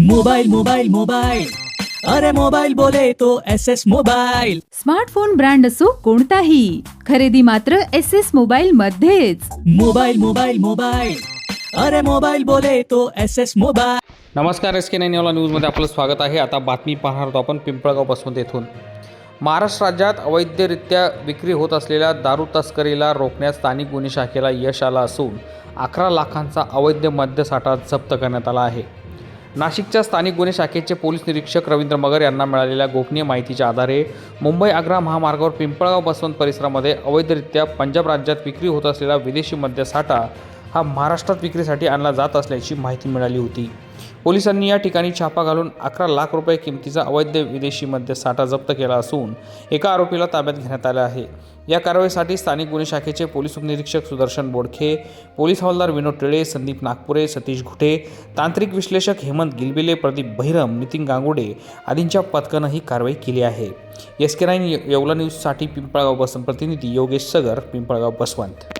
Mobile mobile mobile अरे mobile बोले तो S S mobile smartphone brand असो कोणताही खरेदी मात्र एस एस मोबाईल मध्येच. मोबाइल मोबाइल मोबाइल अरे मोबाइल बोले तो एस एस मोबाइल नमस्कार एस के नाईन न्यूला न्यूजमध्ये आपलं स्वागत आहे. आता बातमी पाहणार आहोत आपण पिंपळगाव बसवंत येथून. महाराष्ट्र राज्यात अवैधरित्या विक्री होत असलेल्या दारू तस्करीला रोखण्यात स्थानिक गुन्हे शाखेला यश आलं असून अकरा लाखांचा अवैध मद्यसाठा जप्त करण्यात आला आहे. नाशिकच्या स्थानिक गुन्हे शाखेचे पोलीस निरीक्षक रवींद्र मगर यांना मिळालेल्या गोपनीय माहितीच्या आधारे मुंबई आग्रा महामार्गावर पिंपळगाव बसवंत परिसरामध्ये अवैधरित्या पंजाब राज्यात विक्री होत असलेला विदेशी मद्यसाठा हा महाराष्ट्रात विक्रीसाठी आणला जात असल्याची माहिती मिळाली होती. पोलिसांनी या ठिकाणी छापा घालून अकरा लाख रुपये किमतीचा अवैध विदेशी मद्य साठा जप्त केला असून एका आरोपीला ताब्यात घेण्यात आला आहे. या कारवाईसाठी स्थानिक गुन्हे शाखेचे पोलीस उपनिरीक्षक सुदर्शन बोडखे पोलीस हवालदार विनोद टिळे संदीप नागपुरे सतीश घुटे तांत्रिक विश्लेषक हेमंत गिलबिले प्रदीप बहिरम नितीन गांगुडे आदींच्या पथकानं ही कारवाई केली आहे. एस के नाईन येवला न्यूजसाठी पिंपळगाव बसवंत प्रतिनिधी योगेश सगर पिंपळगाव बसवंत.